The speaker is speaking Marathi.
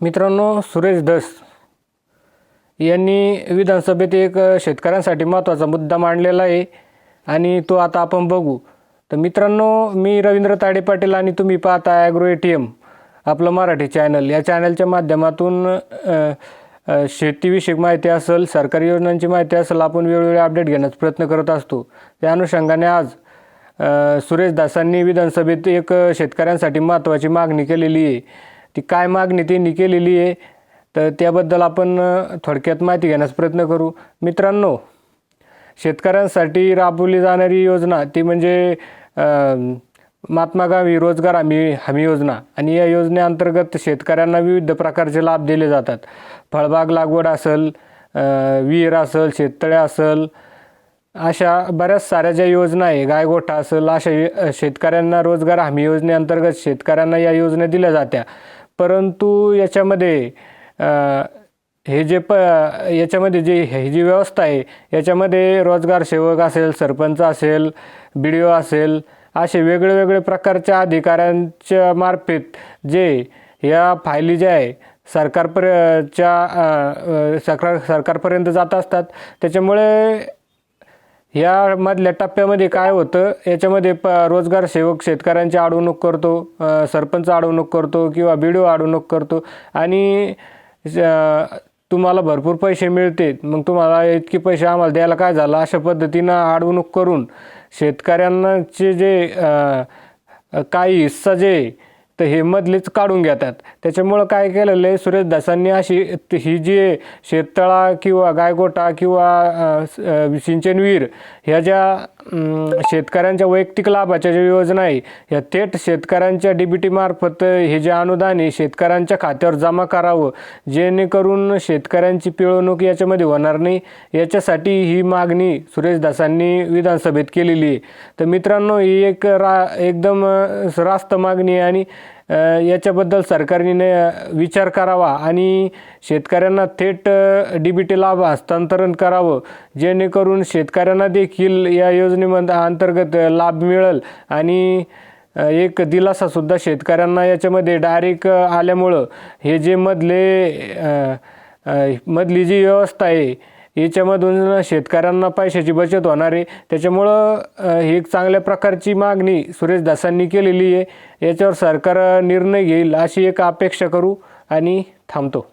मित्रांनो सुरेश धस यांनी विधानसभेत एक शेतकऱ्यांसाठी महत्त्वाचा मुद्दा मांडलेला आहे आणि तो आता आपण बघू. तर मित्रांनो मी रवींद्र ताडे पाटील आणि तुम्ही पाहता ॲग्रो ए टी एम आपलं मराठी चॅनल या चॅनलच्या माध्यमातून शेतीविषयक माहिती असेल सरकारी योजनांची माहिती असेल आपण वेळोवेळी अपडेट घेण्याचा प्रयत्न करत असतो. त्या अनुषंगाने आज सुरेश दासांनी विधानसभेत एक शेतकऱ्यांसाठी महत्त्वाची मागणी केलेली आहे. ती काय मागणी त्यांनी केलेली आहे तर त्याबद्दल आपण थोडक्यात माहिती घेण्याचा प्रयत्न करू. मित्रांनो शेतकऱ्यांसाठी राबवली जाणारी योजना ती म्हणजे महात्मा गांधी रोजगार हमी हमी योजना. आणि या योजनेअंतर्गत शेतकऱ्यांना विविध प्रकारचे लाभ दिले जातात. फळबाग लागवड असेल विहीर असेल शेततळे असेल अशा बऱ्याच साऱ्या ज्या योजना आहे गायगोठा असेल अशा शेतकऱ्यांना रोजगार हमी योजनेअंतर्गत शेतकऱ्यांना या योजना दिल्या जात्या. परंतु याच्यामध्ये हे जे प याच्यामध्ये जे ही जी व्यवस्था आहे याच्यामध्ये रोजगार सेवक असेल सरपंच असेल बी डी ओ असेल असे वेगळे वेगळे प्रकारच्या अधिकाऱ्यांच्या मार्फत जे या फायली ज्या आहे सरकारपर्यच्या सरकार सरकारपर्यंत जात असतात त्याच्यामुळे या मधल्या टप्प्यामध्ये काय होतं? याच्यामध्ये प रोजगार सेवक शेतकऱ्यांची अडवणूक करतो सरपंच अडवणूक करतो किंवा बी डी ओ अडवणूक करतो. आणि तुम्हाला भरपूर पैसे मिळते. मग तुम्हाला इतके पैसे आम्हाला द्यायला काय झालं? अशा पद्धतीनं अडवणूक करून शेतकऱ्यांचे जे काही हिस्सा जे तर हे मधलेच काढून घेतात. त्याच्यामुळं काय केलेलं आहे सुरेश दासांनी अशी ही जी शेततळा किंवा गायगोटा किंवा सिंचन विहीर ह्या ज्या शेतकऱ्यांच्या वैयक्तिक लाभाच्या ज्या योजना आहे या थेट शेतकऱ्यांच्या डी बी टीमार्फत हे जे अनुदान आहे शेतकऱ्यांच्या खात्यावर जमा करावं जेणेकरून शेतकऱ्यांची पिळवणूक याच्यामध्ये होणार नाही. याच्यासाठी ही मागणी सुरेश दासांनी विधानसभेत केलेली आहे. तर मित्रांनो ही एक रा एकदम रास्त मागणी आहे आणि याच्याबद्दल सरकारने विचार करावा आणि शेतकऱ्यांना थेट डी बी टी लाभ हस्तांतरण करावं जेणेकरून शेतकऱ्यांना देखील या योजनेमध्ये अंतर्गत लाभ मिळेल. आणि एक दिलासासुद्धा शेतकऱ्यांना याच्यामध्ये डायरेक्ट आल्यामुळं हे जे मधले मधली जी व्यवस्था आहे याच्यामधून शेतकऱ्यांना पैशाची बचत होणार आहे. त्याच्यामुळं ही एक चांगल्या प्रकारची मागणी सुरेश दासांनी केलेली आहे. याच्यावर सरकार निर्णय घेईल अशी एक अपेक्षा करू आणि थांबतो.